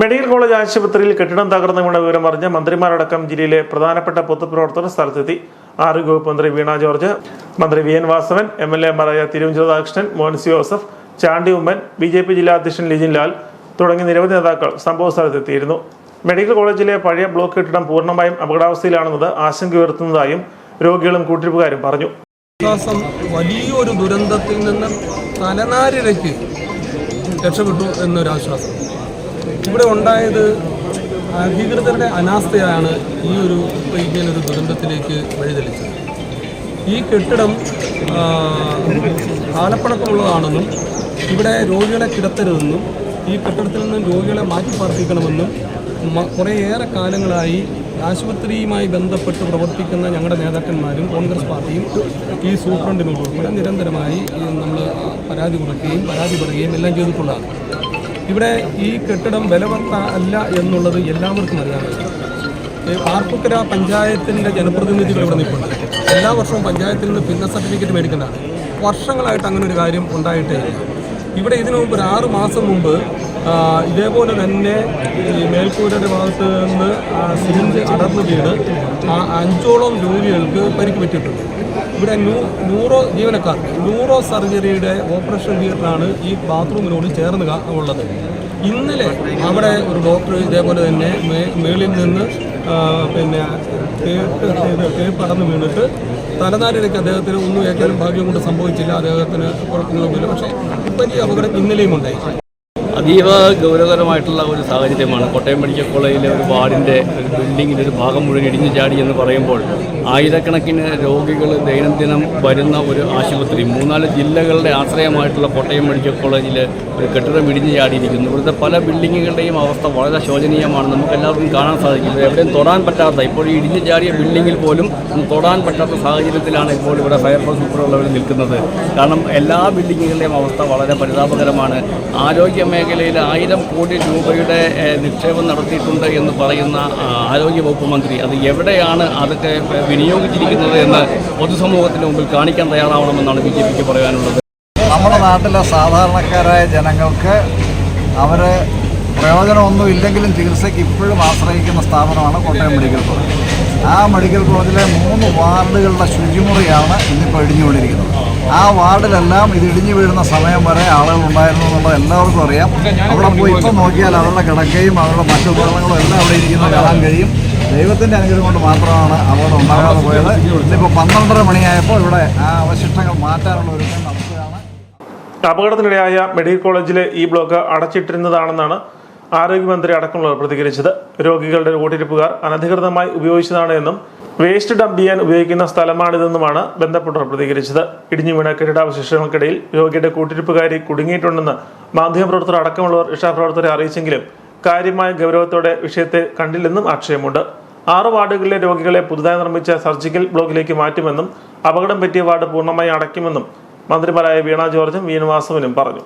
Medical college ആശുപത്രിയിൽ കെട്ടിടം തകർന്നു വീണ വിവരം അറിഞ്ഞ് മന്ത്രിമാരടക്കം ജില്ലയിലെ പ്രധാനപ്പെട്ട പൊതുപ്രവർത്തകർ സ്ഥലത്തെത്തി. ആരോഗ്യവകുപ്പ് മന്ത്രി വീണ ജോർജ് മന്ത്രി V N Vasavan M L എമാരായ Radhakrishnan Monce Joseph Chandy Oommen B J P ജില്ലാ അധ്യക്ഷൻ ലിജിൻ ലാൽ തുടങ്ങിയ നിരവധി നേതാക്കൾ സംഭവ സ്ഥലത്തെത്തിയിരുന്നു. മെഡിക്കൽ കോളേജിലെ പഴയ ബ്ലോക്ക് കെട്ടിടം പൂർണമായും അപകടാവസ്ഥയിലാണെന്നത് ആശങ്ക ഉയർത്തുന്നതായും രോഗികളും കൂട്ടിരിപ്പുകാരും പറഞ്ഞു. വലിയൊരു ദുരന്തത്തിൽ നിന്ന് തലനാരിഴയ്ക്ക് രക്ഷപ്പെട്ടു എന്നൊരാശ്വാസം. ഇവിടെ ഉണ്ടായത് അധികൃതരുടെ അനാസ്ഥയാണ് ഈ ഒരു ഇങ്ങനൊരു ദുരന്തത്തിലേക്ക് വഴിതെളിച്ചത്. ഈ കെട്ടിടം കാലപ്പഴക്കമുള്ളതാണെന്നും ഇവിടെ രോഗികളെ കിടത്തരുതെന്നും ഈ കെട്ടിടത്തിൽ നിന്നും രോഗികളെ മാറ്റി പാർപ്പിക്കണമെന്നും കുറേയേറെ കാലങ്ങളായി ആശുപത്രിയുമായി ബന്ധപ്പെട്ട് പ്രവർത്തിക്കുന്ന ഞങ്ങളുടെ നേതാക്കന്മാരും കോൺഗ്രസ് പാർട്ടിയും ഈ സൂപ്രണ്ടിനോട് ഉൾപ്പെടെ നിരന്തരമായി നമ്മൾ പരാതി കൊടുക്കുകയും പരാതി പറയുകയും എല്ലാം ചെയ്തിട്ടുള്ളതാണ്. ഇവിടെ ഈ കെട്ടിടം ബലവത്ത അല്ല എന്നുള്ളത് എല്ലാവർക്കും അറിയാമല്ലോ പാർപ്പുക്കര പഞ്ചായത്തിന്റെ ജനപ്രതിനിധികൾ ഇവിടെ നിൽപ്പുണ്ട്. എല്ലാ വർഷവും പഞ്ചായത്തിൽ നിന്ന് ഫിറ്റ്നസ് സർട്ടിഫിക്കറ്റ് മേടിക്കുന്നതാണ്. വർഷങ്ങളായിട്ട് അങ്ങനെ ഒരു കാര്യം ഉണ്ടായിട്ടേ ഇവിടെ ഇതിനു മുമ്പ് ഒരു ആറ് മാസം മുമ്പ് ഇതേപോലെ തന്നെ ഈ മേൽക്കൂരയുടെ ഭാഗത്ത് നിന്ന് സിമെന്റ് അടർന്ന് വീണ് അഞ്ചോളം ജോലികൾക്ക് പരിക്ക് പറ്റിയിട്ടുണ്ട്. ഇവിടെ ന്യൂ ന്യൂറോ ജീവനക്കാർ ന്യൂറോ സർജറിയുടെ ഓപ്പറേഷൻ തിയേറ്ററാണ് ഈ ബാത്റൂമിനോട് ചേർന്ന് ഉള്ളത്. ഇന്നലെ അവിടെ ഒരു ഡോക്ടർ ഇതേപോലെ തന്നെ മേളിൽ നിന്ന് പിന്നെ തേപ്പ് അടർന്നു വീണിട്ട് തലനാരിഴയ്ക്ക് അദ്ദേഹത്തിന് ഒന്നും ഏറ്റവും ഭാഗ്യം കൊണ്ട് സംഭവിച്ചില്ല. അദ്ദേഹത്തിന് കുഴപ്പങ്ങളൊന്നുമില്ല. പക്ഷേ വലിയ അപകടം ഇന്നലെയും ഉണ്ടായി. അതീവ ഗൗരവകരമായിട്ടുള്ള ഒരു സാഹചര്യമാണ്. കോട്ടയം മെഡിക്കൽ കോളേജിലെ ഒരു വാർഡിന്റെ ഒരു ബിൽഡിങ്ങിന്റെ ഒരു ഭാഗം മുഴുവൻ ഇടിഞ്ഞു ചാടി എന്ന് പറയുമ്പോൾ ആയിരക്കണക്കിന് രോഗികൾ ദൈനംദിനം വരുന്ന ഒരു ആശുപത്രി. മൂന്നാൽ ജില്ലകളുടെ ആശ്രയമായിട്ടുള്ള കോട്ടയം മെഡിക്കൽ കോളേജിൽ ഒരു കെട്ടിടം ഇടിഞ്ഞു ചാടിയിരിക്കുന്നു. ഇവിടുത്തെ പല ബിൽഡിങ്ങുകളുടെയും അവസ്ഥ വളരെ ശോചനീയമാണ്. നമുക്ക് എല്ലാവർക്കും കാണാൻ സാധിക്കും. ഇവിടെ എവിടെയും തൊടാൻ പറ്റാത്ത ഇപ്പോൾ ഈ ഇടിഞ്ഞു ചാടിയ ബിൽഡിങ്ങിൽ പോലും തൊടാൻ പറ്റാത്ത സാഹചര്യത്തിലാണ് ഇപ്പോൾ ഇവിടെ ഫയർഫോഴ്സ് ഉൾപ്പെടെയുള്ളവർ നിൽക്കുന്നത്. കാരണം എല്ലാ ബിൽഡിങ്ങുകളുടെയും അവസ്ഥ വളരെ പരിതാപകരമാണ്. ആരോഗ്യ മേഖലയിൽ ആയിരം കോടി രൂപയുടെ നിക്ഷേപം നടത്തിയിട്ടുണ്ട് എന്ന് പറയുന്ന ആരോഗ്യവകുപ്പ് ആരോഗ്യ വകുപ്പ് മന്ത്രി. അത് എവിടെയാണ് അതൊക്കെ വിനിയോഗിച്ചിരിക്കുന്നത് എന്ന് പൊതുസമൂഹത്തിന് മുമ്പിൽ കാണിക്കാൻ തയ്യാറാവണമെന്നാണ് ബി ജെ പിക്ക് പറയാനുള്ളത്. നമ്മുടെ നാട്ടിലെ സാധാരണക്കാരായ ജനങ്ങൾക്ക് അവർ പ്രയോജനമൊന്നും ഇല്ലെങ്കിലും ചികിത്സയ്ക്ക് ഇപ്പോഴും ആശ്രയിക്കുന്ന സ്ഥാപനമാണ് കോട്ടയം മെഡിക്കൽ കോളേജ്. ആ മെഡിക്കൽ കോളേജിലെ മൂന്ന് വാർഡുകളുടെ ശുചിമുറിയാണ് ഇന്നിപ്പോൾ ഇടിഞ്ഞു വീണിരിക്കുന്നത് ആ വാർഡിലെല്ലാം ഇത് ഇടിഞ്ഞു വീഴുന്ന സമയം വരെ ആളുകൾ ഉണ്ടായിരുന്നു എന്നുള്ളത് എല്ലാവർക്കും അറിയാം. അവിടെ പോയി ഇപ്പം നോക്കിയാൽ അവരുടെ കിടക്കയും അവരുടെ മറ്റു ഉപകരണങ്ങളും എല്ലാം അവിടെ ഇരിക്കുന്നത് കാണാൻ കഴിയും. ദൈവത്തിന്റെ അനുഗ്രഹം കൊണ്ട് മാത്രമാണ് അപകടം ഉണ്ടാകാതെ പോയത്. ഇന്നിപ്പോൾ പന്ത്രണ്ടര മണിയായപ്പോൾ ഇവിടെ ആ അവശിഷ്ടങ്ങൾ മാറ്റാനുള്ള ഒരു അപകടത്തിനിടയായ മെഡിക്കൽ കോളേജിലെ ഈ ബ്ലോക്ക് അടച്ചിട്ടിരുന്നതാണെന്നാണ് ആരോഗ്യമന്ത്രി അടക്കമുള്ളവർ പ്രതികരിച്ചത്. രോഗികളുടെ കൂട്ടിരിപ്പുകാർ അനധികൃതമായി ഉപയോഗിച്ചതാണ് എന്നും വേസ്റ്റ് ഡംപ് ചെയ്യാൻ ഉപയോഗിക്കുന്ന സ്ഥലമാണിതെന്നുമാണ് ബന്ധപ്പെട്ടവർ പ്രതികരിച്ചത്. ഇടിഞ്ഞു വീണ കെട്ടിടാവശിഷ്ടങ്ങൾക്കിടയിൽ രോഗിയുടെ കൂട്ടിരിപ്പുകാരി കുടുങ്ങിയിട്ടുണ്ടെന്ന് മാധ്യമപ്രവർത്തകർ അടക്കമുള്ളവർ രക്ഷാപ്രവർത്തകരെ അറിയിച്ചെങ്കിലും കാര്യമായ ഗൗരവത്തോടെ വിഷയത്തെ കണ്ടില്ലെന്നും ആക്ഷേപമുണ്ട്. ആറ് വാർഡുകളിലെ രോഗികളെ പുതുതായി നിർമ്മിച്ച സർജിക്കൽ ബ്ലോക്കിലേക്ക് മാറ്റുമെന്നും അപകടം പറ്റിയ വാർഡ് പൂർണമായി അടയ്ക്കുമെന്നും മന്ത്രിമാരായ വീണ ജോർജും വി പറഞ്ഞു.